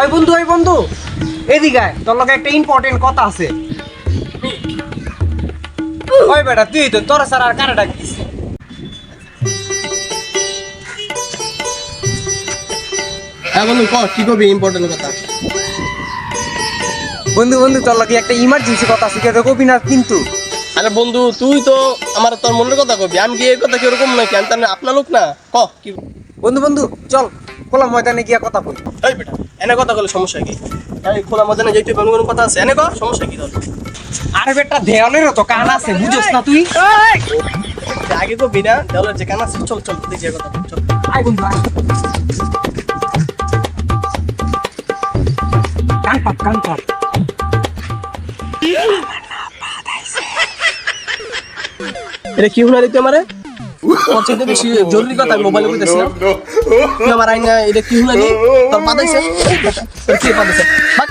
ওই বন্ধু ওই বন্ধু। এদিকে তোর লগে একটা ইম্পর্টেন্ট কথা আছে। ওই বেটা তুই তো তোর স্যার আর কারে ডাকিস হ্যাঁ বন্ধু ক কি করবি ইম্পর্টেন্ট কথা? বন্ধু বন্ধু তোর লগে একটা ইমার্জেন্সি কথা আছে কেউ কবি না কিন্তু। আরে বন্ধু তুই তো আমার তোর মনের কথা কবি আমি কি এর কথা কীরকম নাকি? আমি আপনার লোক না। ক কি বন্ধু বন্ধু চল। খোলা ময়দানে গিয়া কথা বলি। এই বেটা এনে কথা বলে সমস্যা কি? এই খোলা মজানে যাইতে কোনো কোনো কথা আছে? এনে ক সমস্যা কি তোর আরে বেটা দেওয়ালেরও তো কান আছে বুঝোস না তুই? আগে কবি না দেওয়ালের যে কান আছে চল চল দেখি কথা বল, চল। আয় বন্ধু আয়। কান পাত কান পাত এটা কি হুনারি তুই আমারে? পছন্দ বেশি জরুরি কথা আমি মোবাইলে কইতেছি না তুই আমার আইনা এটা কি হলো তোর পাতাইছে কি পাদাইছে বাট